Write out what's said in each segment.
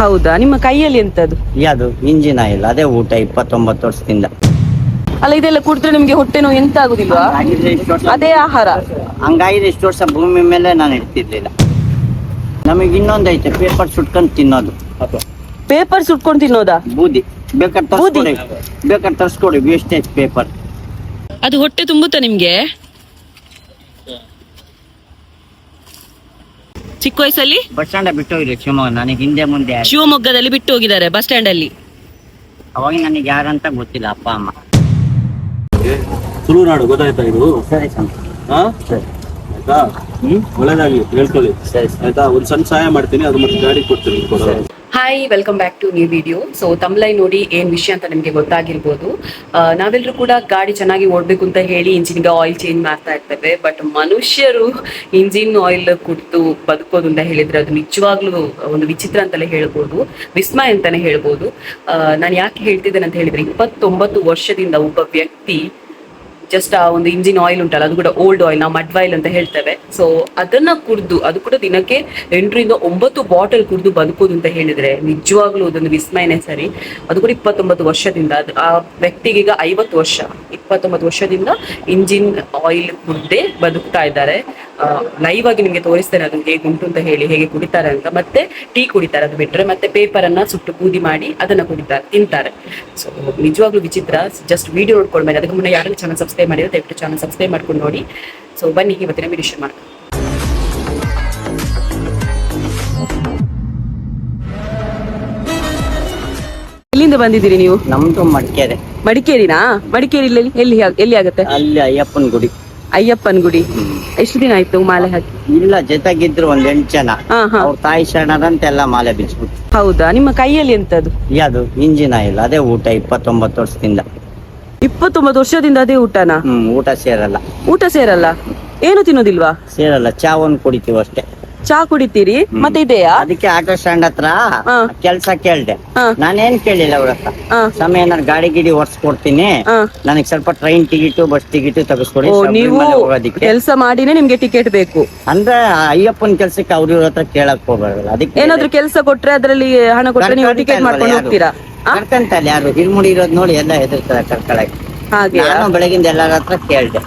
ಹೌದಾ? ನಿಮ್ಮ ಕೈಯಲ್ಲಿ ಎಂತದ್ದು ಯಾವುದು? ಇಂಜಿನ್ ಆಯಿಲ್ ಅದೇ ಊಟ ಇಪ್ಪತ್ತೊಂಬತ್ತು ವರ್ಷದಿಂದ. ಅಲ್ಲ ಇದೆಲ್ಲ ಕುಡಿದ್ರೆ ನಿಮ್ಗೆ ಹೊಟ್ಟೆ ನೋವು ಎಂತ ಆಗುದಿಲ್ಲ ಹಂಗಾಗಿದ್ರೆ ಇಷ್ಟು ವರ್ಷ ಅದೇ ಆಹಾರ. ಹಂಗಾಗಿದ್ರೆ ಇಷ್ಟು ವರ್ಷ ಭೂಮಿ ಮೇಲೆ ನಾನು ಇಡ್ತಿರ್ಲಿಲ್ಲ. ನಮಗೆ ಇನ್ನೊಂದ್ ಐತೆ ಪೇಪರ್ ಸುಟ್ಕೊಂಡು ತಿನ್ನೋದು. ಪೇಪರ್ ಸುಟ್ಕೊಂಡು ತಿನ್ನೋದಾ? ಬೂದಿ. ಬೇಕಾದ್ರೆ ಬೂದಿ? ತರ್ಸ್ಕೊಡಿ ಬೇಕಾದ್ರೆ ತರಿಸ್ಕೊಡಿ ವೇಸ್ಟೇಜ್ ಪೇಪರ್ ಅದು ಹೊಟ್ಟೆ ತುಂಬುತ್ತಾ ನಿಮ್ಗೆ? ಚಿಕ್ಕ ವಯಸ್ಸಲ್ಲಿ? ಬಸ್ ಸ್ಟ್ಯಾಂಡ್ ಬಿಟ್ಟು ಹೋಗಿರಿ ಶಿವಮೊಗ್ಗ. ನನಗೆ ಹಿಂದೆ ಮುಂದೆ ಯಾರು- ಶಿವಮೊಗ್ಗದಲ್ಲಿ ಬಿಟ್ಟು ಹೋಗಿದ್ದಾರೆ ಬಸ್ ಸ್ಟ್ಯಾಂಡ್ ಅಲ್ಲಿ. ಅವಾಗ ನನಗೆ ಯಾರಂತ ಗೊತ್ತಿಲ್ಲ ಅಪ್ಪ ಅಮ್ಮ. ತುಳುನಾಡು ಗೊತ್ತಾಯ್ತಾ ಇದು? ಸರಿ ಹಾ? ಸರಿ. ಆಯ್ತಾ? ಒಳ್ಳೇದಾಗ್ಲಿ ಹೇಳ್ಕೊಳ್ಳಿ. ಸರಿ ಆಯ್ತಾ? ಒಂದ್ ಸಣ್ಣ ಸಹಾಯ ಮಾಡ್ತೀನಿ ಅದು ಮತ್ತೆ ಗಾಡಿ ಕೊಡ್ತೀನಿ ಕೊಡೋ hi welcome back to new video so ತಮ್ಲೈ ನೋಡಿ ಏನ್ ವಿಷಯ ಅಂತ ನಿಮಗೆ ಗೊತ್ತಾಗಿರ್ಬೋದು. ನಾವೆಲ್ಲರೂ ಕೂಡ ಗಾಡಿ ಚೆನ್ನಾಗಿ ಓಡಬೇಕು ಅಂತ ಹೇಳಿ ಇಂಜಿನ್ಗೆ ಆಯಿಲ್ ಚೇಂಜ್ ಮಾಡ್ತಾ ಇರ್ತೇವೆ. ಬಟ್ ಮನುಷ್ಯರು ಇಂಜಿನ್ ಆಯಿಲ್ ಕುಡಿದು ಬದುಕೋದು ಅಂತ ಹೇಳಿದ್ರೆ ಅದು ನಿಜವಾಗ್ಲೂ ಒಂದು ವಿಚಿತ್ರ ಅಂತಲೇ ಹೇಳ್ಬೋದು. ವಿಸ್ಮಯ ಅಂತಾನೆ ಹೇಳ್ಬೋದು. ನಾನು ಯಾಕೆ ಹೇಳ್ತಿದ್ದೇನೆ ಅಂತ ಹೇಳಿದ್ರೆ ಇಪ್ಪತ್ತೊಂಬತ್ತು ವರ್ಷದಿಂದ ಒಬ್ಬ ವ್ಯಕ್ತಿ ಜಸ್ಟ್ ಆ, ಒಂದು ಇಂಜಿನ್ ಆಯಿಲ್ ಉಂಟಲ್ಲ, ಅದು ಕೂಡ ಓಲ್ಡ್ ಆಯಿಲ್ ನಾವು ಮಡ್ ಆಯಿಲ್ ಅಂತ ಹೇಳ್ತೇವೆ. ಸೊ ಅದನ್ನ ಕುಡಿದು, ಅದು ಕೂಡ ದಿನಕ್ಕೆ ಎಂಟರಿಂದ ಒಂಬತ್ತು ಬಾಟಲ್ ಕುಡಿದು ಬದುಕೋದು ಅಂತ ಹೇಳಿದ್ರೆ, ನಿಜವಾಗ್ಲೂ ಅದೊಂದು ವಿಸ್ಮಯನೇ ಸರಿ. ಅದು ಕೂಡ ಇಪ್ಪತ್ತೊಂಬತ್ತು ವರ್ಷದಿಂದ, ಅದು ಆ ವ್ಯಕ್ತಿಗೆ ಈಗ ಐವತ್ತು ವರ್ಷ. ಇಪ್ಪತ್ತೊಂಬತ್ತು ವರ್ಷದಿಂದ ಇಂಜಿನ್ ಆಯಿಲ್ ಕುಡ್ದೇ ಬದುಕ್ತಾ ಇದ್ದಾರೆ. ಲೈವ್ ಆಗಿ ನಿಮಗೆ ತೋರಿಸ್ತೇನೆ ಅದು ಹೇಗೆ ಉಂಟು ಅಂತ ಹೇಳಿ ಹೇಗೆ ಕುಡಿತಾರೆ ಅಂತ. ಮತ್ತೆ ಟೀ ಕುಡಿತಾರೆ ಅದು ಬಿಟ್ಟರೆ ಮತ್ತೆ ಪೇಪರ್ ಅನ್ನ ಸುಟ್ಟು ಬೂದಿ ಮಾಡಿ ಅದನ್ನ ಕುಡಿತಾರೆ ತಿಂತಾರೆ. ಸೊ ನಿಜವಾಗ್ಲೂ ವಿಚಿತ್ರ. ಜಸ್ಟ್ ವಿಡಿಯೋ ನೋಡ್ಕೊಳ್ಬೇಕು ಅದಕ್ಕೆ ಮುನ್ನ ಯಾರು ಚಾನಲ್ ಸಬ್ಸ್ಕ್ರೈಬ್ ಮಾಡಿದ್ರೆ ದಯವಿಟ್ಟು ಚಾನಲ್ ಸಬ್ಸ್ಕ್ರೈಬ್ ಮಾಡ್ಕೊಂಡು ನೋಡಿ. ಸೊ ಬನ್ನಿ ಇವತ್ತಿನ ವಿಡಿಯೋ ಶುರು ಮಾಡ್ಕೊಂಡು ಎಲ್ಲಿಂದ ಬಂದಿದ್ದೀರಿ ನೀವು? ನಮ್ದು ಮಡಿಕೇರಿ. ಮಡಿಕೇರಿನಾ? ಮಡಿಕೇರಿ ಎಲ್ಲಿ ಎಲ್ಲಿ ಆಗುತ್ತೆ? ಅಲ್ಲಿ ಅಯ್ಯಪ್ಪನ ಗುಡಿ. ಅಯ್ಯಪ್ಪನ್ ಗುಡಿ. ಎಷ್ಟು ದಿನ ಆಯ್ತು ಮಾಲೆ ಹಾಕಿ? ಇಲ್ಲ ಜೊತೆಗಿದ್ರು ಒಂದ್ ಎಂಟು ಜನ. ಹಾ ಹಾ. ಅವ್ರ ತಾಯಿ ಶರಣರಂತೆಲ್ಲ ಮಾಲೆ ಬಿಚ್ಬಿಟ್ಟು ಹೌದಾ? ನಿಮ್ಮ ಕೈಯಲ್ಲಿ ಎಂತದ್ದು ಯಾವ್ದು ಇಂಜಿನ್ ಆಯಿಲ್ ಅದೇ ಊಟ ಇಪ್ಪತ್ತೊಂಬತ್ತು ವರ್ಷದಿಂದ. ಇಪ್ಪತ್ತೊಂಬತ್ತು ವರ್ಷದಿಂದ ಅದೇ ಊಟನಾ? ಹ್ಮ್ ಊಟ ಸೇರಲ್ಲ. ಊಟ ಸೇರಲ್ಲ? ಏನು ತಿನ್ನೋದಿಲ್ವಾ? ಸೇರಲ್ಲ ಚಾ ಒಂದ್ ಕುಡಿತೀವಿ ಅಷ್ಟೇ. ಚಾ ಕುಡಿತೀರಿ? ಮತ್ತೆ ಇದೆಯಾ? ಅದಕ್ಕೆ ಆಟೋ ಸ್ಟ್ಯಾಂಡ್ ಹತ್ರ ಹಾ. ಕೆಲ್ಸ ಕೇಳ್ದೆ. ಹಾ. ನಾನೇನ್ ಕೇಳಿಲ್ಲ ಅವ್ರ ಹತ್ರ. ಹಾ. ಸಮಯ ನಾನು ಗಾಡಿ ಗಿಡಿ ಓಡಿಸ್ಕೊಡ್ತೀನಿ. ಹಾ. ನನಗೆ ಸ್ವಲ್ಪ ಟ್ರೈನ್ ಟಿಕೆಟ್ ಬಸ್ ಟಿಕೆಟ್ ತೆಗೆಸ್ಕೊಡಿ. ಓ ನೀವು ಹೋಗೋದಿಕ್ಕೆ. ಕೆಲಸ ಮಾಡಿನೇ ನಿಮ್ಗೆ ಟಿಕೆಟ್ ಬೇಕು. ಅಂದ್ರೆ ಅಯ್ಯಪ್ಪನ ಕೆಲ್ಸಕ್ಕೆ ಅವ್ರ ಇವ್ರ ಹತ್ರ ಕೇಳಕ್ ಹೋಗಲ್ಲ ಅದಕ್ಕೆ ಏನಾದ್ರೂ ಕೆಲಸ ಕೊಟ್ರೆ ಅದರಲ್ಲಿ ಹಣ ಕೊಟ್ರೆ ನೀವು ಟಿಕೆಟ್ ಮಾಡ್ಕೊಂಡು ಹೋಗ್ತೀರಾ? ಕರ್ಕಂತಲ್ಲ ಯಾರು? ಹಿರ್ಮುಡಿ ಇರೋದ್ ನೋಡಿ ಎಲ್ಲ ಹೆದರ್ತಾರೆ ಕರ್ಕೊಳಕ್ಕೆ ಹಾಗೆ? ನಾನು ಬೆಳಗಿಂದ ಎಲ್ಲರ ಹತ್ರ ಕೇಳ್ದೆ.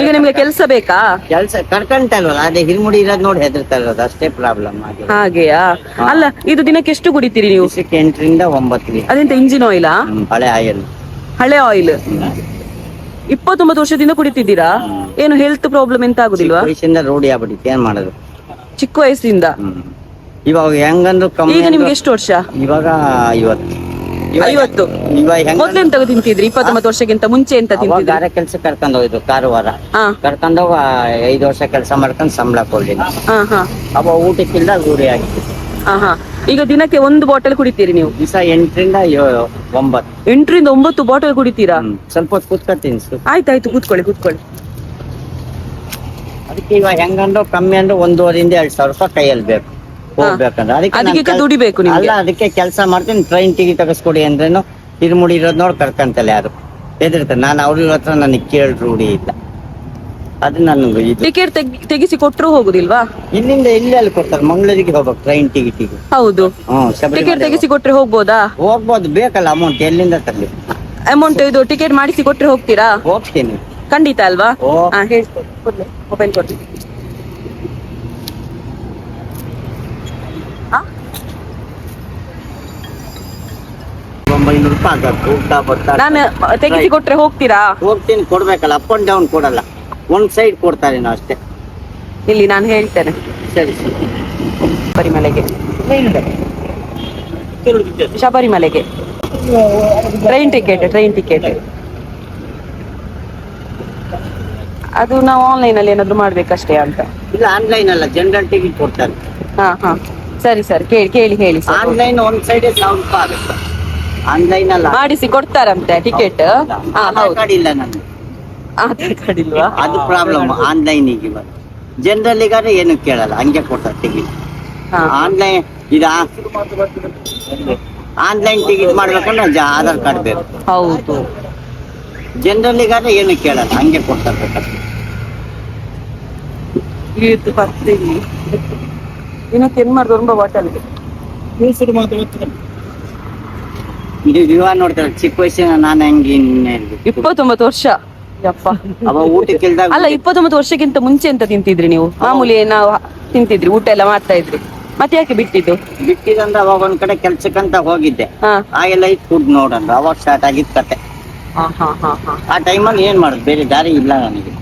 ಈಗ ನಿಮ್ಗೆ ಕೆಲಸ ಬೇಕಾ? ಕೆಲಸ ಕರ್ಕಂತಲ್ವಲ್ಲ ಅದೇ ಹಿರಿಮುಡಿ ಇರೋದ್ ನೋಡಿ ಹೆದರ್ತಾ ಇರೋದು ಅಷ್ಟೇ ಪ್ರಾಬ್ಲಮ್ ಆಗಿ ಹಾಗೆಯಾ? ಅಲ್ಲ ಇದು ದಿನಕ್ಕೆ ಎಷ್ಟು ಕುಡಿತೀರಿ ನೀವು? ದಿವಸಕ್ಕೆ ಎಂಟರಿಂದ ಒಂಬತ್ತು ಅದೆಂತ ಇಂಜಿನ್ ಆಯಿಲಾ ಹಳೆ ಆಯಿಲ್ ಹಳೆ ಆಯಿಲ್ ಇಪ್ಪತ್ತೊಂಬತ್ತು ವರ್ಷದಿಂದ ಕುಡಿತಿದ್ದೀರಾ? ಏನು ಹೆಲ್ತ್ ಪ್ರಾಬ್ಲಮ್ ಎಂತ ಆಗುದಿಲ್ವಾ? ವಯಸ್ಸಿಂದ ರೋಡಿ ಆಗ್ಬಿಟ್ಟಿತ್ತು ಏನ್ ಮಾಡೋದು? ಚಿಕ್ಕ ವಯಸ್ಸಿಂದ? ಹ್ಮ್. ಇವಾಗ ಹೆಂಗಂದ್ರು ಕಮ್ಮಿ ಈಗ ನಿಮ್ಗೆ ಅಂದ್ರು- ಎಷ್ಟು ವರ್ಷ? ಇವಾಗ ಐವತ್ತು. ಇವಾಗ- ಐವತ್ತು. ಹೆಂಗ ಮೊದ್ಲೆಂತ ತಿಂತಿದ್ರಿ? ಇಪ್ಪತ್ತೊಂಬತ್ತು ವರ್ಷಕ್ಕಿಂತ ಮುಂಚೆ ಎಂತ ತಿಂತಿದ್ರಿ? ಗಾರೆ ಕೆಲಸ ಕರ್ಕೊಂಡ್ ಹೋಗಿದ್ರು ಕಾರವಾರ. ಹಾ ಕರ್ಕೊಂಡೋಗ ಐದು ವರ್ಷ ಕೆಲಸ ಮಾಡ್ಕೊಂಡು ಸಂಬಳ ಕೊಡ್ಲಿಲ್ಲ. ಹಾ ಹಾ. ಅವ ಊಟಕ್ಕಿಲ್ಲ ರೂಢಿ ಆಗಿತ್ತು ಹಾ ಹಾ. ಈಗ ದಿನಕ್ಕೆ ಒಂದು ಬಾಟಲ್ ಕುಡಿತೀರಿ ನೀವು? ದಿವಸ ಎಂಟರಿಂದ ಏಳು ಒಂಬತ್ತು. ಎಂಟರಿಂದ ಒಂಬತ್ತು ಬಾಟಲ್ ಕುಡಿತೀರಾ? ಹ್ಮ್. ಸ್ವಲ್ಪ ಹೊತ್ತು ಕೂತ್ಕೊತೀನಿ ಸು ಆಯ್ತಾಯ್ತು ಕೂತ್ಕೊಳ್ಳಿ ಕೂತ್ಕೊಳ್ಳಿ. ಅದಕ್ಕೆ ಇವಾಗ ಹೆಂಗಂದ್ರು ಕಮ್ಮಿ ಅಂದ್ರೆ ಒಂದೂವರೆಯಿಂದ ಎರಡ್ ಸಾವಿರ ರೂಪಾಯಿ ಕೈಯಲ್ಲಿ ಬೇಕು. ಹೋಗ್ಬೇಕಂದ್ರೆ. ಅದಕ್ಕೆ ನಾನ್ ಅದಕ್ಕೆ ಕೆಲ್- ದುಡಿಬೇಕು ನಿಮ್ಗೆ? ಅಲ್ಲ ಅದಕ್ಕೆ ಕೆಲಸ ಮಾಡ್ತೀನಿ. ಟ್ರೈನ್ ಟಿಕೆಟ್ ತಗಸ್ಕೊಡಿ ಅಂದ್ರೇನು ಇರ್ಮುಡಿ ಇರೋದ್ ನೋಡಿ ಕರ್ಕಂತಲ್ಲ ಯಾರು. ಎದಿರ್ತಾರೆ ನಾನು ಅವ್ರ ಹತ್ರ ನನಗೆ ಕೇಳಿ ರೂಢಿ ಇಲ್ಲ. ಅದು ನನಗೆ ಇದು. ಟಿಕೆಟ್ ತೆಗಿಸಿ ಕೊಟ್ಟರು ಹೋಗುದಿಲ್ವಾ? ಇಲ್ಲಿಂದ ಇಲ್ಲಿ ಅಲ್ಲಿ ಕೊಡ್ತಾರೆ. ಮಂಗಳೂರಿಗೆ ಹೋಗ್ಬೇಕು ಟ್ರೈನ್ ಟಿಕೆಟಿಗೆ ಹೌದು. ಹ್ಮ್ ಟಿಕೆಟ್ ಶಬರಿಮಲೆ ತೆಗಿಸಿ ಕೊಟ್ರೆ ಹೋಗ್ಬೋದಾ? ಹೋಗ್ಬೋದು. ಬೇಕಲ್ಲ ಅಮೌಂಟ್ ಎಲ್ಲಿಂದ ತರ್ಲಿ? ಅಮೌಂಟ್ ಇದು ಟಿಕೆಟ್ ಮಾಡಿಸಿ ಕೊಟ್ರೆ ಹೋಗ್ತೀರಾ? ಹೋಗ್ತೀನಿ. ಖಂಡಿತ ಅಲ್ವಾ? ಓ ಹಾ ಹೇಳ್ಕೊಡಿ ಮೊಬೈಲ್ ಕೊಡಿ ಒಂಬೈನೂರು ರೂಪಾಯಿ ಆಗತ್ತೆ ಊಟ ಬರ್ತಾ ನಾನು ತೆಗಿಸಿ ಕೊಟ್ರೆ ಹೋಗ್ತೀರಾ? ಹೋಗ್ತೀನಿ ಕೊಡ್ಬೇಕಲ್ಲ ಅಪ್ ಅಂಡ್ ಡೌನ್ ಕೊಡಲ್ಲ. ಒಂದ್ ಸೈಡ್ ಕೊಡ್ತಾರೆ ನಾವು ಅಷ್ಟೇ. ಇಲ್ಲಿ ನಾನು ಹೇಳ್ತೇನೆ. ಸರಿ ಸರಿ. ಶಬರಿಮಲೆಗೆ. ಶಬರಿಮಲೆಗೆ. ಟ್ರೈನ್ ಟಿಕೆಟ್ ಟ್ರೈನ್ ಟಿಕೆಟ್ ಅದು ನಾವು ಆನ್ಲೈನ್ ಅಲ್ಲಿ ಏನಾದ್ರು ಮಾಡ್ಬೇಕಷ್ಟೇ ಅಂತ. ಇಲ್ಲ ಆನ್ಲೈನ್ ಅಲ್ಲ ಜನರಲ್ ಟಿಕೆಟ್ ಕೊಡ್ತಾರೆ. ಹಾ ಹಾ. ಸರಿ ಸರ್. ಕೇಳಿ ಕೇಳಿ ಹೇಳಿ ಆನ್ಲೈನ್ ಒಂದ್ ಸೈಡ್ ಸಾವಿರ ರೂಪಾಯಿ ಆಗುತ್ತೆ. ಆನ್ಲೈನ್ ಅಲ್ಲ. ಮಾಡಿಸಿ ಕೊಡ್ತಾರಂತೆ ಟಿಕೆಟ್ ಹಾ ಕಾರ್ಡ್ ಇಲ್ಲ ನಂದು ಆಧಾರ್ ಕಾರ್ಡ್ ಇಲ್ವಾ? ಅದು ಪ್ರಾಬ್ಲಮ್ ಆನ್ಲೈನ್ ಈಗ ಜನರಲ್ಲಿಗಾದ್ರೆ ಏನು ಕೇಳಲ್ಲ ಹಂಗೆ ಕೊಡ್ತಾರೆ ಟಿಕೆಟ್ ಹಾ. ಆನ್ಲೈನ್ ಇದು ಆನ್ಲೈನ್ ಟಿಕೆಟ್ ಮಾಡ್ಬೇಕಂದ್ರೆ ಆಧಾರ್ ಕಾರ್ಡ್ ಬೇಕು. ಹೌದು. ಜನರಲ್ಲಿಗಾದ್ರೆ ಏನು ಕೇಳಲ್ಲ ಹಂಗೆ ಕೊಡ್ತಾರೆ ಬೇಕಾದ್ರೆ. ಇದು ಬರ್ತೀನಿ. ಇನ್ನೊಂದು ಏನ್ ಮಾಡಿದ್ರು ತುಂಬಾ ಬಾಟಲ್ ಮಾತ್ರ ವಿವಾಹ ನೋಡ್ತಾರೆ ಚಿಕ್ಕ ವಯಸ್ಸಿನ ನಾನು ಹೆಂಗೆ. ಇಪ್ಪತ್ತೊಂಬತ್ತು ವರ್ಷ. ಯಪ್ಪ. ಅವ ಊಟಕ್ಕೆ ಇಲ್ದಾಗ ಅಲ್ಲ ಇಪ್ಪತ್ತೊಂಬತ್ತು ವರ್ಷಕ್ಕಿಂತ ಮುಂಚೆ ಎಂತ ತಿಂತಿದ್ರಿ ನೀವು? ಮಾಮೂಲಿ ನಾವು ತಿಂತಿದ್ರಿ ಊಟ ಎಲ್ಲ ಮಾಡ್ತಾ ಇದ್ರಿ. ಮತ್ತೆ ಯಾಕೆ ಬಿಟ್ಟಿದ್ದು? ಬಿಟ್ಟಿದಂದ್ರೆ ಅವಾಗ ಒಂದ್ ಕಡೆ ಕೆಲ್ಸಕ್ಕಂತ ಹೋಗಿದ್ದೆ. ಆಗೆಲ್ಲ ಇತ್ತು ಫುಡ್ ನೋಡಂದ್ರೆ ಅವಾಗ ಸ್ಟಾರ್ಟ್ ಆಗಿತ್ತು ಕತೆ. ಆ ಟೈಮಲ್ಲಿ ಏನ್ ಮಾಡುದು? ಬೇರೆ ದಾರಿ ಇಲ್ಲ ನನಗೆ.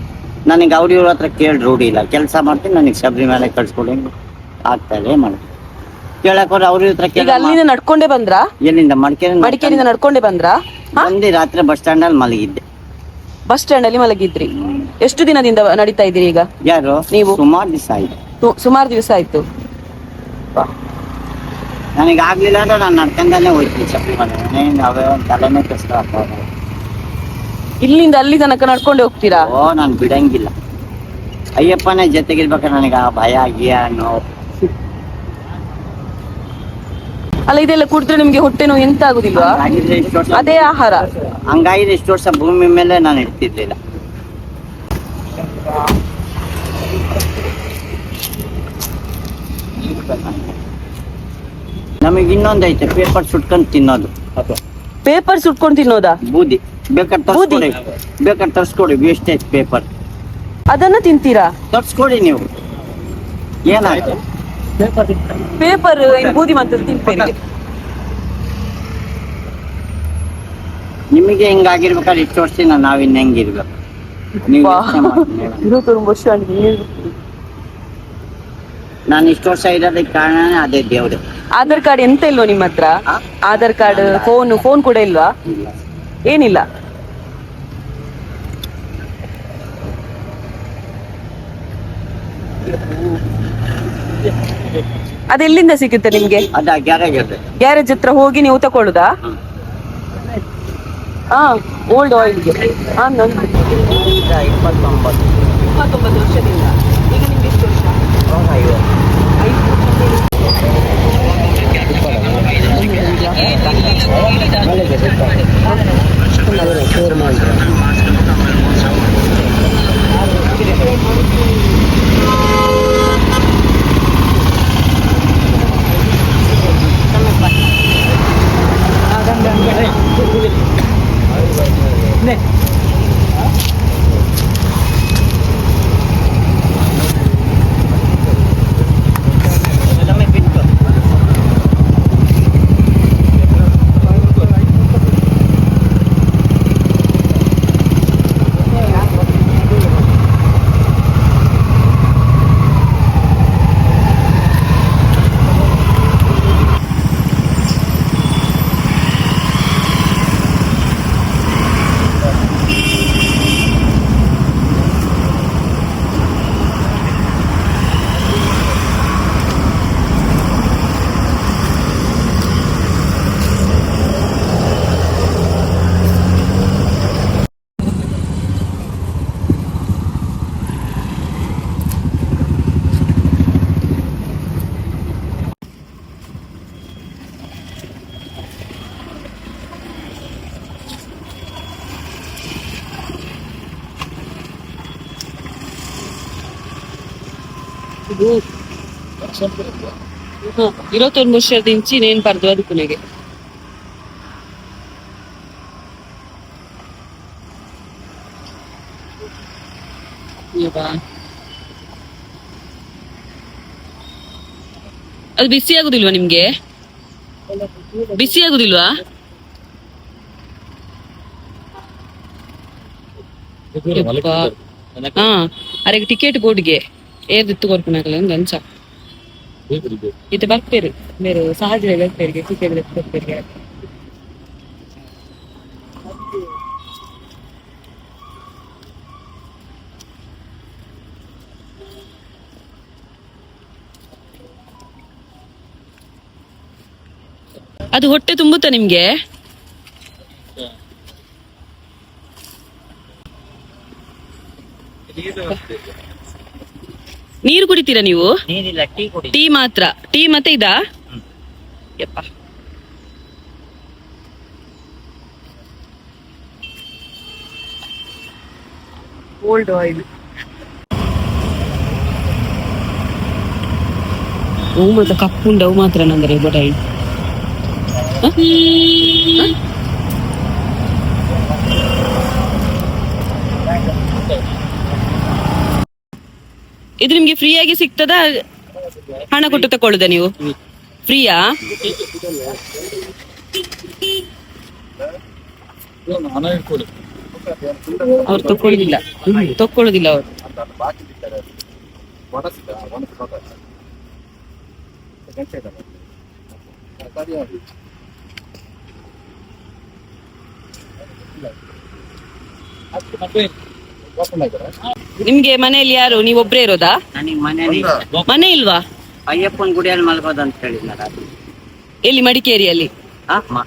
ನನಗೆ ಅವ್ರ ಇವ್ರ ಹತ್ರ ಕೇಳಿ ರೂಢಿ ಇಲ್ಲ. ಕೆಲಸ ಮಾಡ್ತೀನಿ ನನಗೆ ಶಬರಿಮಲೆ ಕಳ್ಸ್ಕೊಡಿ ಆಗ್ತಾ ಇಲ್ಲ ಏನ್ ಮಾಡುದು? ಕೇಳಕ್ ಹೋದ್ರೆ ಅವ್ರ ಹತ್ರ ಈಗ ಅಲ್ಲಿಂದ ನಡ್ಕೊಂಡೇ ಬಂದ್ರ? ಎಲ್ಲಿಂದ ಮಡಿಕೇರಿ ಮಡಿಕೇರಿಯಿಂದ ನಡ್ಕೊಂಡೇ ಬಂದ್ರ? ಒಂದೇ ಬಂದು ರಾತ್ರಿ ಬಸ್ ಸ್ಟ್ಯಾಂಡ್ ಅಲ್ಲಿ ಮಲಗಿದ್ದೆ. ಬಸ್ ಸ್ಟ್ಯಾಂಡ್ ಅಲ್ಲಿ ಮಲಗಿದ್ರಿ. ಎಷ್ಟು ದಿನದಿಂದ ನಡೀತಾ ಇದ್ದೀರಿ ಈಗ? ಯಾರು? ನೀವು? ಸುಮಾರು ದಿವಸ ಆಯ್ತು. ಸುಮಾರು ದಿವಸ ಆಯ್ತು. ನನಗೆ ಆಗ್ಲಿಲ್ಲ ಅಂದ್ರೆ ನಾನು ನಡ್ಕೊಂಡೇ ಹೋಯ್ತೀನಿ ಅವೇ ಒಂದ್ ತಲೆನೇ ಕಷ್ಟ ಇಲ್ಲಿಂದ ಅಲ್ಲಿ ತನಕ ನಡ್ಕೊಂಡು ಹೋಗ್ತೀರಾ? ಓ ನಾನು ಬಿಡಂಗಿಲ್ಲ. ಅಯ್ಯಪ್ಪನೇ ಜೊತೆಗಿರ್ಬೇಕಾದ್ರೆ ನನಗೆ ಆ ಭಯ ಗಿಯ ನೋವು ಅಲ್ಲ ಇದೆಲ್ಲ ಕುಡಿದ್ರೆ ನಿಮ್ಗೆ ಹೊಟ್ಟೆ ನೋವು ಎಂತ ಆಗುದಿಲ್ಲ ಹಂಗಾಗಿದ್ರೆ ಇಷ್ಟು ವರ್ಷ ಅದೇ ಆಹಾರ. ಹಂಗಾಗಿದ್ರೆ ಇಷ್ಟು ವರ್ಷ ಭೂಮಿ ಮೇಲೆ ನಾನು ಇರ್ತಿರ್ಲಿಲ್ಲ. ನಮಗೆ ಇನ್ನೊಂದೈತೆ ಪೇಪರ್ ಸುಟ್ಕೊಂಡು ತಿನ್ನೋದು. ಪೇಪರ್ ಸುಟ್ಕೊಂಡು ತಿನ್ನೋದಾ? ಬೂದಿ. ಬೇಕಾದ್ರೆ ತರ್ಸ್ಕೊಡಿ. ಬೇಕಾದ್ರೆ ತರ್ಸ್ಕೊಡಿ ವೇಸ್ಟೇಜ್ ಪೇಪರ್ ಅದನ್ನ ತಿಂತೀರಾ? ತರ್ಸ್ಕೊಡಿ ನೀವು. ಏನಾಯ್ತು? ಪೇಪರ್ ಬೂದಿ ಮತ್ತು ತಿಂತೇನೆ. ನಿಮಗೆ ಹಿಂಗಾಗಿರ್ಬೇಕಾದ್ರೆ ಇಷ್ಟು ವರ್ಷ ನಾವು ಹೆಂಗಿರ್ಬೇಕು? ವರ್ಷ ನಾನು ಇಷ್ಟು ವರ್ಷ ಇರೋದಕ್ಕೆ ಕಾರಣ ಅದೇ ದೇವ್ರು. ಆಧಾರ್ ಕಾರ್ಡ್ ಎಂತ ಇಲ್ವಾ ನಿಮ್ಮ ಹತ್ರ? ಆಧಾರ್ ಕಾರ್ಡ್ ಫೋನ್ ಫೋನ್ ಕೂಡ ಇಲ್ವಾ? ಏನಿಲ್ಲ. ಅದೆಲ್ಲಿಂದ ಸಿಗುತ್ತೆ ನಿಮ್ಗೆ? ಅದ ಗ್ಯಾರೇಜ್ ಹತ್ರ ಹೋಗಿ ನೀವು ತಕೊಳ್ಳುದಾ. ಹಾ ಓಲ್ಡ್ ಆಯಿಲ್ಗೆ ಹಾ ಇಪ್ಪತ್ತೊಂಬತ್ತು. ಇರುವತ್ತೊಂದು ವರ್ಷದ ಇಂಚಿ ನೇನ್ ಬರ್ದು ಅದು ಕೊನೆಗೆ. ಅದು ಬಿಸಿ ಆಗುದಿಲ್ವಾ ನಿಮ್ಗೆ? ಬಿಸಿ ಆಗುದಿಲ್ವಾ. ಹಾ ಅರೆಗೆ ಟಿಕೆಟ್ ಬೋರ್ಡ್ಗೆ ಏರ್ದಿತ್ತು ಕೊರ್ಪುನಾಗಲ್ಲ ಒಂದು ಅಂಚ ಇದು ಬರ್ಪೇರು ಬೇರೆ ಸಹಜ ಬರ್ಪೇರಿಗೆ ಟಿಕೆಟ್ ಬರ್ಪೇರಿಗೆ ಅದು ಹೊಟ್ಟೆ ತುಂಬುತ್ತಾ ನಿಮ್ಗೆ? ನೀರು ಕುಡಿತೀರಾ ನೀವು? ನೀರಿಲ್ಲ ಟೀ ಕುಡಿ. ಟೀ ಮಾತ್ರ. ಟೀ ಮತ್ತೆ ಇದಾ? ಯಪ್ಪ. ಓಲ್ಡ್ ಆಯಿಲ್ ಅವು ಮಾತ್ರ ಕಪ್ಪುಂಡವು ಮಾತ್ರ ನಂದ್ರೆ ಬೊಟಾಯಿ ಇದು ನಿಮ್ಗೆ ಫ್ರೀ ಆಗಿ ಸಿಗ್ತದಾ? ಹಣ ಕೊಟ್ಟು ತಕೊಳ್ಳುದ ನೀವು? ಫ್ರೀಯಾ ಅವ್ರು ತಕೊಳ್ಳುದಿಲ್ಲ ತಕೊಳ್ಳುದಿಲ್ಲ ಅವ್ರು. ನಿಮ್ಗೆ ಮನೆಯಲ್ಲಿ ಯಾರು? ನೀವು ಒಬ್ರೇ ಇರೋದಾ? ನನಗೆ ಮನೆಯಲ್ಲಿ ಮನೆ ಇಲ್ವಾ? ಅಯ್ಯಪ್ಪನ ಗುಡಿಯಲ್ಲಿ ಮಲ್ಗೋದು ಅಂತ ಹೇಳಿದ್ನ ರಾತ್ರಿ. ಎಲ್ಲಿ ಮಡಿಕೇರಿಯಲ್ಲಿ? ಆ, ಮ-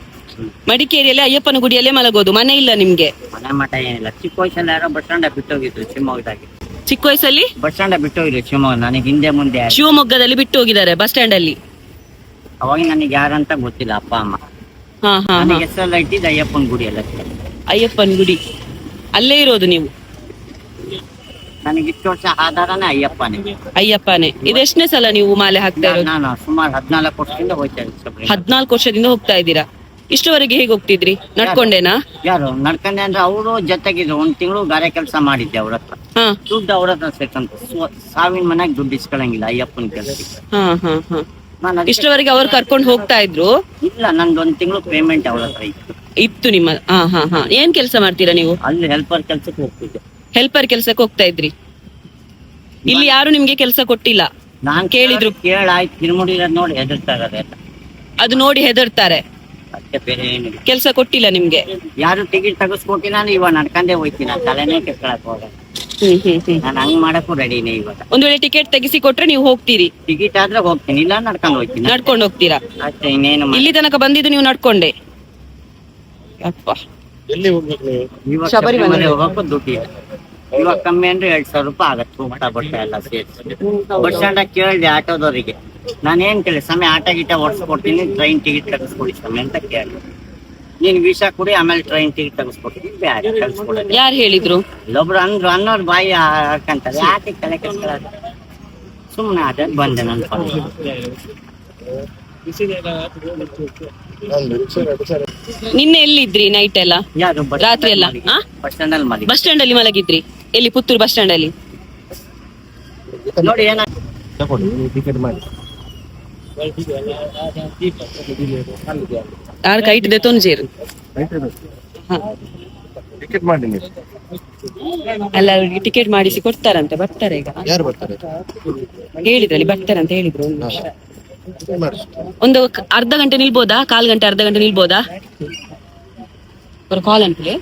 ಮಡಿಕೇರಿಯಲ್ಲಿ ಅಯ್ಯಪ್ಪನ ಗುಡಿಯಲ್ಲೇ ಮಲಗೋದು? ಮನೆ ಇಲ್ಲ ನಿಮ್ಗೆ? ಮನೆ ಮಠ ಏನಿಲ್ಲ. ಚಿಕ್ಕ ವಯಸ್ಸಲ್ಲಿ ಯಾರೋ ಬಸ್ ಸ್ಟಾಂಡ್ ಬಿಟ್ಟೋಗಿದ್ರು ಶಿವಮೊಗ್ಗದಾಗೆ. ಚಿಕ್ಕ ವಯಸ್ಸಲ್ಲಿ? ಬಸ್ ಸ್ಟ್ಯಾಂಡ್ ಬಿಟ್ಟೋಗಿದ್ರು ಶಿವಮೊಗ್ಗ. ನನಗೆ ಹಿಂದೆ ಮುಂದೆ ಯಾರು. ಶಿವಮೊಗ್ಗದಲ್ಲಿ ಬಿಟ್ಟು ಹೋಗಿದ್ದಾರೆ ಬಸ್ ಸ್ಟಾಂಡ್ ಅಲ್ಲಿ? ಅವಾಗ ನನಗೆ ಯಾರಂತ ಗೊತ್ತಿಲ್ಲ ಅಪ್ಪ ಅಮ್ಮ. ಹಾ ಹಾ ಹಾ. ನನಗೆ ಹೆಸರೆಲ್ಲ ಇಟ್ಟಿದ್ದು ಅಯ್ಯಪ್ಪನ ಗುಡಿಯಲ್ಲಿ ಅಷ್ಟೇ ಅಯ್ಯಪ್ಪನ ಗುಡಿ. ಅಲ್ಲೇ ಇರೋದು ನೀವು? ನನಗೆ ಇಷ್ಟು ವರ್ಷ ಆಧಾರನೇ ಅಯ್ಯಪ್ಪನೇ. ಅಯ್ಯಪ್ಪನೇ. ಇದೆಷ್ಟನೇ ಸಲ ನೀವು ಮಾಲೆ ಹಾಕ್ತಾ ಇರೋದು? ನಾನು ಸುಮಾರು ಹದಿನಾಲ್ಕು ವರ್ಷದಿಂದ ಹೋಗ್ತಾ ಇದ್ದೀನಿ ಹದಿನಾಲ್ಕು ವರ್ಷದಿಂದ ಹೋಗ್ತಾ ಇದ್ದೀರಾ? ಇಷ್ಟವರೆಗೆ ಹೇಗೆ ಹೋಗ್ತಿದ್ರಿ? ನಡ್ಕೊಂಡೇನಾ? ಯಾರು? ನಡ್ಕೊಂಡೆ ಅಂದ್ರೆ ಅವರು ಜೊತೆಗಿದ್ರು. ಒಂದ್ ತಿಂಗಳು ಗಾರೆ ಕೆಲಸ ಮಾಡಿದ್ದೆ ಅವ್ರ ಹತ್ರ. ಹಾ. ದುಡ್ಡು ಅವ್ರ ಹತ್ರ ಸೇರ್ಕಂತ ಸಾವಿನ ಮನೆಗೆ ದುಡ್ಡು ಇಸ್ಕೊಳಂಗಿಲ್ಲ ಅಯ್ಯಪ್ಪನ ಕೆಲಸಕ್ಕೆ. ಹಾ ಹಾ ಹಾ. ನಾನು ಅದಕ್ಕೆ- ಇಷ್ಟವರೆಗೆ ಅವ್ರು ಕರ್ಕೊಂಡು ಹೋಗ್ತಾ ಇದ್ರು? ಇಲ್ಲ ನಂದು ಒಂದ್ ತಿಂಗಳು ಪೇಮೆಂಟ್ ಅವ್ರ ಹತ್ರ ಇತ್ತು. ಇತ್ತು ನಿಮ್ಮ ಹಾ ಹಾ ಹಾ. ಏನ್ ಕೆಲಸ ಮಾಡ್ತೀರಾ ನೀವು? ಅಲ್ಲಿ ಹೆಲ್ಪರ್ ಕೆಲ್ಸಕ್ಕೆ ಹೋಗ್ತಿದ್ದೆ. ಹೆಲ್ಪರ್ ಕೆಲ್ಸಕ್ಕೆ ಹೋಗ್ತಾ ಇದ್ರಿ. ಇಲ್ಲಿ ಯಾರು ನಿಮ್ಗೆ ಕೆಲಸ ಕೊಟ್ಟಿಲ್ಲ? ನಾನ್ ಕೇಳಿದ್ರು. ಕೇಳಾಯ್ತು ನೋಡಿ ಹೆದರ್ತಾರೆ ಅದು ನೋಡಿ ಹೆದರ್ತಾರೆ. ಅಷ್ಟೇ ಬೇರೆ ಏನಿಲ್ಲ. ಕೆಲಸ ಕೊಟ್ಟಿಲ್ಲ ನಿಮ್ಗೆ? ಯಾರು ಟಿಕೆಟ್ ತೆಗಿಸ್ಕೊಟ್ಟಿಲ್ಲ ನಾನು ಇವಾಗ ನಡ್ಕೊಂಡೇ ಹೋಯ್ತೀನಿ ನಾನು ತಲೆನೇ ಕೆಟ್ಕೊಳಕ್ ಹೋಗಲ್ಲ. ಹ್ಮ್ ಹ್ಮ್ ಹ್ಮ್. ನಾನು ಹಂಗ್ ಮಾಡಕ್ಕೂ ರೆಡಿನೇ ಇವಾಗ. ಒಂದ್ ವೇಳೆ ಟಿಕೆಟ್ ತೆಗಿಸಿ ಕೊಟ್ರೆ ನೀವು ಹೋಗ್ತೀರಿ. ಟಿಕೆಟ್ ಆದ್ರೆ ಹೋಗ್ತೀನಿ ಇಲ್ಲ ನಡ್ಕೊಂಡು ಹೋಗ್ತೀನಿ. ನಡ್ಕೊಂಡು ಹೋಗ್ತೀರಾ? ಅಷ್ಟೇ ಇನ್ನೇನು ಮಾಡಿ- ಇಲ್ಲಿ ತನಕ ಬಂದಿದ್ದು ನೀವು ನಡ್ಕೊಂಡೆ. ಅಪ್ಪ ಎಲ್ಲಿ ಹೋಗ್ಬೇಕು ನೀವು? ಇವಾಗ ಶಬರಿಮಲೆ. ಶಬರಿಮಲೆ ಹೋಗಕ್ಕೂ ದುಡ್ಡು ಇಲ್ಲ ಇವಾಗ ಕಮ್ಮಿ ಅಂದ್ರೆ ಎರಡ್ ಸಾವಿರ ರೂಪಾಯಿ ಆಗತ್ತೆ ಊಟ ಬಟ್ಟೆ ಎಲ್ಲ ಸೇರಿಸಿ. ಬಸ್ ಸ್ಟ್ಯಾಂಡ್ ಕೇಳಿದೆ ಆಟೋದವರಿಗೆ. ನಾನು ಏನ್ ಕೇಳಿ ಸಮಯ ಆಟೋ ಗೀಟ ಓಡಿಸ್ಕೊಡ್ತೀನಿ ಟ್ರೈನ್ ಟಿಕೆಟ್ ತೆಗೆಸ್ಕೊಡಿ ಸಮಯ ಅಂತ ಕೇಳಿ ನೀನ್ ವೀಸಾ ಕೊಡಿ ಆಮೇಲೆ ಟ್ರೈನ್ ಟಿಕೆಟ್ ತಗಸ್ಕೊಡ್ತೀನಿ ಬೇರೆ ಕಳ್ಸ್ಕೊಡೋದು ಯಾರು ಹೇಳಿದ್ರು? ಇಲ್ಲೊಬ್ರು ಅಂದ್ರು ಅನ್ನೋರ್ ಬಾಯಿ ಹಾಕಂತಾರೆ ಯಾಕೆ ತಲೆ ಕೆಡ್ಸ್ಕೊಳ್ಳೋದು ಸುಮ್ಮನೆ ಬಂದೆ ನನ್ನ ನಿನ್ನೆ ಎಲ್ಲಿದ್ರಿ ನೈಟ್ ಎಲ್ಲ? ರಾತ್ರಿ ಎಲ್ಲ? ಬಸ್ ಸ್ಟ್ಯಾಂಡ್ ಅಲ್ಲಿ ಮಲಗಿದ್ರಿ? ಎಲ್ಲಿ? ಪುತ್ತೂರು ಬಸ್ ಸ್ಟ್ಯಾಂಡ್ ಅಲ್ಲಿ. ನೋಡಿ ಏನ ಟಿಕೆಟ್ ಮಾಡಿ. ಯಾರು ಕೈಟಿದೆ ತೊಂಜೇರು. ಟಿಕೆಟ್ ಮಾಡಿ ನೀವು. ಅಲ್ಲ ಅವ್ರಿಗೆ ಟಿಕೆಟ್ ಮಾಡಿಸಿ ಕೊಡ್ತಾರಂತೆ ಬರ್ತಾರೆ ಈಗ. ಯಾರು ಬರ್ತಾರೆ? ಹೇಳಿದ್ರಲ್ಲಿ ಬರ್ತಾರಂತ ಅಂತ ಹೇಳಿದ್ರು. ಒಂದು ನಿಮಿಷ. ಒಂದು ಕ- ಅರ್ಧ ಗಂಟೆ ನಿಲ್ಬೋದಾ? ಕಾಲ್ ಗಂಟೆ ಅರ್ಧ ಗಂಟೆ ನಿಲ್ಬೋದಾ? ಕಾಲ್ ಅನ್ಕೊಳ್ಳಿ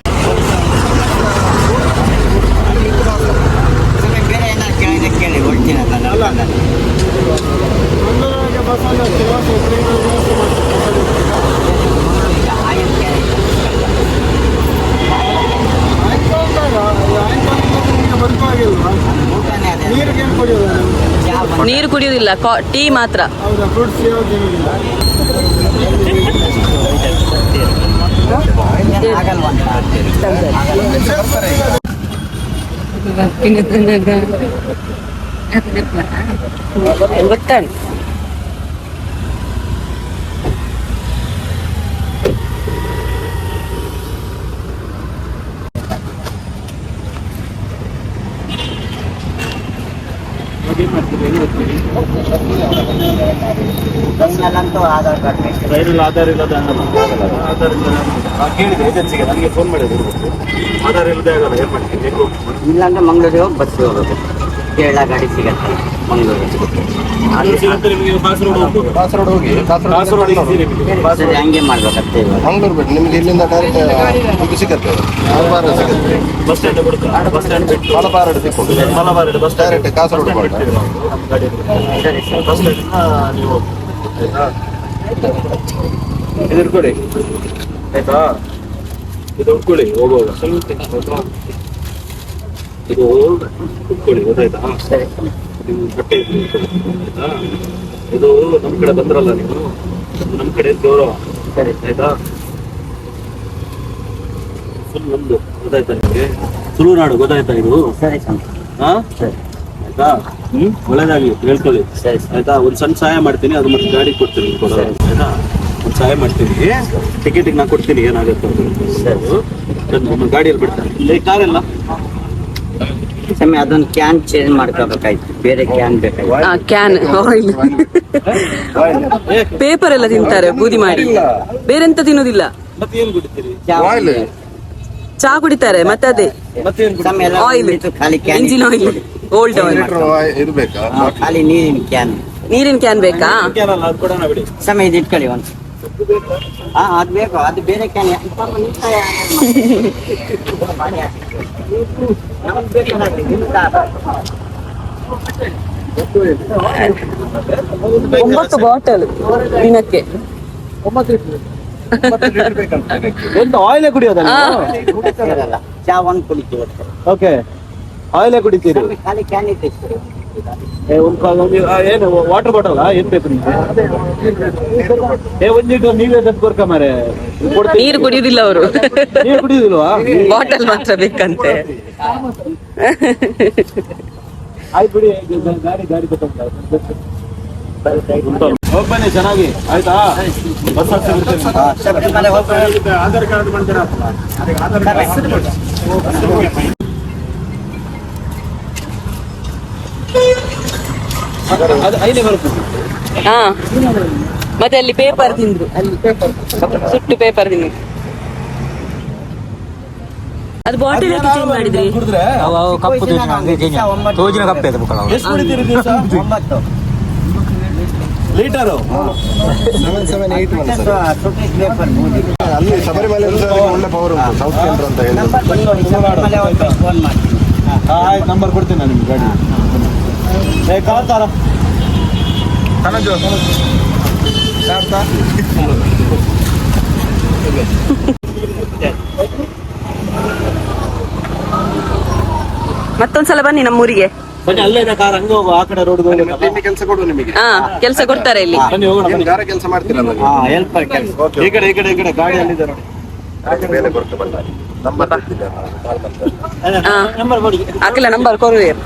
ಬೇರೆ ಏನಾದ್ರು ಕೇಳಿದ್ರೆ ಕೇಳಿ ಹೊಡ್ತೀನಲ್ಲ ನೀರು ಕುಡಿಯುವುದಿಲ್ಲ ಟೀ ಮಾತ್ರ. ಗೊತ್ತಾണ് ನನ್ನಲ್ಲಂತೂ ಆಧಾರ್ ಕಾರ್ಡ್ ಬೇಕು. ರೈಲಲ್ಲಿ ಆಧಾರ್ ಇಲ್ಲದ ಆಧಾರ್ ಇಲ್ಲ ಕೇಳಿದೆ ಏಜೆನ್ಸಿಗೆ ನನಗೆ ಫೋನ್ ಮಾಡಿದ್ರು ಆಧಾರ್ ಇಲ್ಲದೆ ಆಗಲ್ಲ ಏನ್ ಮಾಡ್ತೀನಿ ಬೇಕು ಇಲ್ಲಾಂದ್ರೆ ಮಂಗಳೂರಿಗೆ ಹೋಗಿ ಬಸ್ ಹೋಗೋದು ಕೇರಳ ಗಾಡಿ ಸಿಗತ್ತೆ ಮಂಗಳೂರು. ಕಾಸರಗೋಡು ಹೋಗಿ ಕಾಸರಗೋಡು ಸರಿ ಹಂಗೆ ಮಾಡ್ಬೇಕತ್ತೆ ಇವಾಗ. ಮಂಗಳೂರು ಬಿಟ್ಟು ನಿಮ್ಗೆ ಇಲ್ಲಿಂದ ಡೈರೆಕ್ಟ್ ಇದು ಸಿಗತ್ತೆ. ಮಲಬಾರ್ ಸಿಗತ್ತೆ. ಬಸ್ ಸ್ಟ್ಯಾಂಡ್ ಬಿಡುತ್ತೆ? ಬಸ್ ಸ್ಟ್ಯಾಂಡ್ ಬಿಟ್ಟು. Malabar ಸಿಕ್ಕೊಂಡು. Malabar bus stand direct Kasaragod ಗಾಡಿ ಸರಿ ಬಸ್ ಸ್ಟ್ಯಾಂಡ್ ನೀವು. ಆಯ್ತಾ ಇದು ಇಟ್ಕೊಳ್ಳಿ ಆಯ್ತಾ? ಇದು ಉಟ್ಕೊಳ್ಳಿ ಹೋಗುವಾಗ. ಸ್ವಲ್ಪ ಇದು ಕುತ್ಕೊಳ್ಳಿ ಗೊತ್ತಾಯ್ತಾ? ನೀವು ಬಟ್ಟೆ ಆಯ್ತಾ ಇದು ನಮ್ಮ ಕಡೆ ಬಂದ್ರಲ್ಲ ನೀವು? ನಮ್ ನಮ್ಮ ಕಡೆ ಗೌರವ ಆಯ್ತಾ? ಫುಲ್ ನಮ್ದು ಗೊತ್ತಾಯ್ತಾ ನಿಮಗೆ? ತುಳುನಾಡು ಗೊತ್ತಾಯ್ತಾ ಇದು? ಹಾ ಆಯ್ತಾ? ಹ್ಮ್? ಒಳ್ಳೇದಾಗಿ ಹೇಳ್ಕೊಳ್ಳಿ. ಆಯ್ತಾ? ಒಂದ್ ಸಣ್ಣ ಸಹಾಯ ಮಾಡ್ತೀನಿ ಅದು ಮತ್ತೆ ಗಾಡಿ ಕೊಡ್ತೀನಿ. ಆಯ್ತಾ? ಒಂದ್ ಸಹಾಯ ಮಾಡ್ತೀನಿ. ಟಿಕೆಟ್ ನಾ ಕೊಡ್ತೀನಿ ಏನಾಗುತ್ತೆ ಗಾಡಿಯಲ್ಲಿ ಬಿಡ್ತಾರೆ ಇಲ್ಲಿ ಕಾರೆಲ್ಲ ಸ್ವಾಮಿ ಅದೊಂದು ಕ್ಯಾನ್ ಚೇಂಜ್ ಮಾಡ್ಕೋಬೇಕಾಯ್ತು. ಬೇರೆ ಕ್ಯಾನ್ ಬೇಕಾಯ್ತು. ಕ್ಯಾನ್ ಆಯಿಲ್ ಪೇಪರ್ ಎಲ್ಲ ತಿಂತಾರೆ ಬೂದಿ ಮಾಡಿ. ಬೇರೆಂತ ತಿನ್ನೋದಿಲ್ಲ. ಮತ್ತೆ ಏನ್ ಕುಡಿತೀರಿ ಆಯಿಲ್ ಚಾ ಕುಡಿತಾರೆ ಮತ್ತೆ ಅದೇ. ಆಯಿಲ್ ಖಾಲಿ can engine oil old oil ಖಾಲಿ ನೀರಿನ ಕ್ಯಾನ್ ನೀರಿನ ಕ್ಯಾನ್ ಬೇಕಾ? ಸಮಯ ಇದು ಇಟ್ಕೊಳ್ಳಿ ಒಂದು ಅದು ಬೇಕು ಅದು ಬೇರೆ ಕ್ಯಾನ್ ಒಂಬತ್ತು ಬಾಟಲ್ ದಿನಕ್ಕೆ. ಒಂದು ಆಯಿಲೇ ಕುಡಿಯೋದಲ್ಲ ಚಾ ಒಂದು ಕುಡಿತೀವಿ. ಓಕೆ ಆಯಿಲೇ ಕುಡಿತೀರಿ? ಖಾಲಿ ಕ್ಯಾನ್ ಇತ್ತು ಏ, ಒಂದು ಏನು ವಾಟರ್ ಬಾಟಲ್ ಏನ್ ಬೇಕು ನಿಮ್ಗೆ? ಏ ಒಂದ್ ಲೀಟರ್ ನೀವೇ ತಂದು ಕೊರ್ಕ ಮಾರೆ. ನೀರು ಕುಡಿಯುದಿಲ್ಲ ಅವರು. ನೀರು ಕುಡಿಯುದಿಲ್ವಾ? ಬಾಟಲ್ ಮಾತ್ರ ಬೇಕಂತೆ. ಆಯ್ತು ಬಿಡಿ ಗಾಡಿ ಗಾಡಿ ಹೋಗ್ ಬನ್ನಿ ಚೆನ್ನಾಗಿ. ಆಯ್ತಾ? ಬಸ್. ಆಧಾರ್ ಕಾರ್ಡ್ ಮಾಡ್ತೀರಾ? ಹಾ. ಮತ್ತೆ ಅಲ್ಲಿ ಪೇಪರ್ ತಿಂದ್ರು. ಅಲ್ಲಿ ಪೇಪರ್ ಸುಟ್ಟು ಪೇಪರ್ ತಿಂದ್ರು. ಅದು ಬಾಟಲ್ ಯಾಕೆ ಚೇಂಜ್ ಮಾಡಿದ್ರಿ? ಕುಡಿದ್ರೆ ಕಪ್ಪು ತೋಜಿನ ಕಪ್ಪೆ ಎಷ್ಟು ಕುಡಿತೀರಿ ದಿವಸ? ಒಂಬತ್ತು. Litre? Seven seven eight one sir ಅಲ್ಲಿ ಶಬರಿಮಲೆ ಒಳ್ಳೆ ಪವರ್ ಉಂಟು ಸೌತ್ ಕೇಂದ್ರ ಅಂತ ಹೇಳಿ ನಂಬರ್ ಕೊಡ್ತೀನಿ ನಾನು ನಿಮ್ಗೆ ಗಾಡಿ. ಏ ಕಾತಾರ ಮತ್ತೊಂದ್ಸಲ ಬನ್ನಿ ನಮ್ಮೂರಿಗೆ. ಬನ್ನಿ ಅಲ್ಲೇ ಇದೆ ಕಾರ್ ಹಂಗೆ ಹೋಗು ಆ ಕಡೆ ರೋಡ್ ಕೆಲಸ ಕೊಡುವ ನಿಮಗೆ. ಹಾ ಕೆಲಸ ಕೊಡ್ತಾರೆ ಇಲ್ಲಿ. ಬನ್ನಿ ಹೋಗೋಣ ಯಾರ ಬನ್ನಿ. ಕೆಲಸ ಮಾಡ್ತೀರಲ್ಲ ಹಾ ಹೆಲ್ಪ್ ಕೆಲಸ. Okay, ಈ ಕಡೆ ಈ ಕಡೆ ಈ ಕಡೆ ಗಾಡಿ ಅಲ್ಲಿದೆ ನೋಡಿ. okay. ಮೇಲೆ ಬರ್ತಾ ಬಂದ. ನಂಬರ್ ಕಾಲ್ ಮಾಡ್ತಾರೆ ಹಾ. ನಂಬರ್ ಕೊಡಿ. ಹಾಕಿಲ್ಲ ನಂಬರ್ ಕೊರಿಯರ್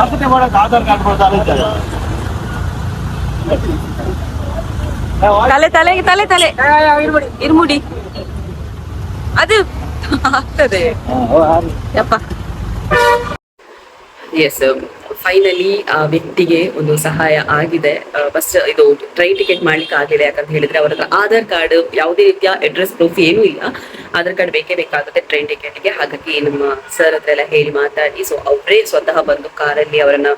ಮತ್ತೆ ಮಾಡಕ್ ಆಧಾರ್ ಕಾರ್ಡ್ ಕೊಡ್ತಾರೆ ತಲೆ ತಲೆಗೆ ತಲೆ ತಲೆ ಇರ್ಮುಡಿ ಅದು ಆಗ್ತದೆ ಯಪ್ಪ ಎಸ್ ಫೈನಲಿ ಆ ವ್ಯಕ್ತಿಗೆ ಒಂದು ಸಹಾಯ ಆಗಿದೆ. ಬಸ್ ಇದು ಟ್ರೈನ್ ಟಿಕೆಟ್ ಮಾಡ್ಲಿಕ್ಕೆ ಆಗಿದೆ ಯಾಕಂತ ಹೇಳಿದ್ರೆ ಅವರ ಆಧಾರ್ ಕಾರ್ಡ್ ಯಾವುದೇ ರೀತಿಯ ಅಡ್ರೆಸ್ ಪ್ರೂಫ್ ಏನೂ ಇಲ್ಲ. ಆಧಾರ್ ಕಾರ್ಡ್ ಬೇಕೇ ಬೇಕಾಗುತ್ತೆ ಟ್ರೈನ್ ಟಿಕೆಟ್ಗೆ ಹಾಗಾಗಿ ನಮ್ಮ ಸರ್ ಹತ್ರ ಎಲ್ಲ ಹೇಳಿ ಮಾತಾಡಿ. ಸೊ ಅವರೇ ಸ್ವತಃ ಬಂದು ಕಾರಲ್ಲಿ ಅವರನ್ನ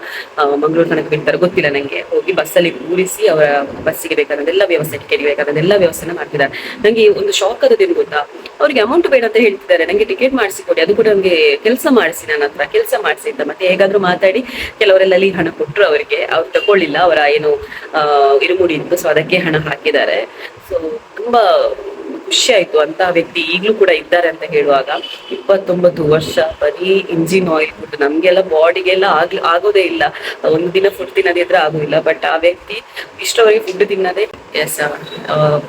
ಮಂಗಳೂರು ತನಕ ಬಿಡ್ತಾರೆ ಗೊತ್ತಿಲ್ಲ ನಂಗೆ. ಹೋಗಿ ಬಸ್ಸಲ್ಲಿ ಕೂರಿಸಿ ಅವರ ಬಸ್ಸಿಗೆ ಬೇಕಾದಂತೆಲ್ಲ ವ್ಯವಸ್ಥೆ ಟಿಕೆಟ್ ಬೇಕಾದಂತೆಲ್ಲ ವ್ಯವಸ್ಥೆನ ಮಾಡ್ತಿದ್ದಾರೆ. ನಂಗೆ ಒಂದು ಶಾಕ್ ಆದದೇನು ಗೊತ್ತಾ? ಅವ್ರಿಗೆ ಅಮೌಂಟ್ ಬೇಡ ಅಂತ ಹೇಳ್ತಿದ್ದಾರೆ. ನಂಗೆ ಟಿಕೆಟ್ ಮಾಡಿಸಿ ಕೊಡಿ. ಅದು ಕೂಡ ನಮಗೆ ಕೆಲಸ ಮಾಡಿಸಿ ನನ್ನ ಹತ್ರ. ಕೆಲಸ ಮಾಡಿಸಿ ಅಂತ. ಮತ್ತೆ ಹೇಗಾದ್ರೂ ಮಾತಾಡಿ ಕೆಲವರೆಲ್ಲ ಹಣ ಕೊಟ್ಟರು ಅವರಿಗೆ. ಅವ್ರು ತಗೊಳ್ಳಿಲ್ಲ. ಅವರ ಏನು ಇರುಮುಡಿ ಇತ್ತು. ಸೊ ಅದಕ್ಕೆ ಹಣ ಹಾಕಿದ್ದಾರೆ. ಸೊ ತುಂಬಾ ಖುಷಿ ಆಯ್ತು. ಅಂತ ವ್ಯಕ್ತಿ ಈಗಲೂ ಕೂಡ ಇದ್ದಾರೆ ಅಂತ ಹೇಳುವಾಗ. ಇಪ್ಪತ್ತೊಂಬತ್ತು ವರ್ಷ, ಬರೀ ಇಂಜಿನ್ ಆಯಿಲ್ ಫುಡ್ ನಮ್ಗೆಲ್ಲ ಬಾಡಿಗೆಲ್ಲ ಆಗ್ಲಿ, ಆಗೋದೇ ಇಲ್ಲ. ಒಂದು ದಿನ ಫುಡ್ ತಿನ್ನೋದೇ ಇದ್ರೆ ಆಗೋದಿಲ್ಲ. ಬಟ್ ಆ ವ್ಯಕ್ತಿ ಇಷ್ಟವರೆಗೆ ಫುಡ್ ತಿನ್ನೋದೇ ಎಸ್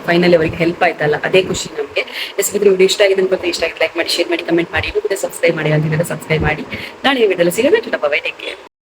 ಫೈನಲಿ ಅವರಿಗೆ ಹೆಲ್ಪ್ ಆಯ್ತಲ್ಲ. ಅದೇ ಖುಷಿ ನಮಗೆ. ಎಸ್ ವಿಡಿಯೋ ಇಷ್ಟ ಆಗಿದೆ ಅಂತ ಇಷ್ಟ ಆಗಿದೆ ಲೈಕ್ ಮಾಡಿ ಶೇರ್ ಮಾಡಿ ಕಮೆಂಟ್ ಮಾಡಿ. ಮತ್ತೆ ಸಬ್ಸ್ಕ್ರೈಬ್ ಮಾಡಿ ಅಂತಿದ್ರೆ ಸಬ್ಸ್ಕ್ರೈಬ್ ಮಾಡಿ. ನಾಳೆ ವಿಡಿಯೋದಲ್ಲಿ ಸಿಗೋಣ. Take care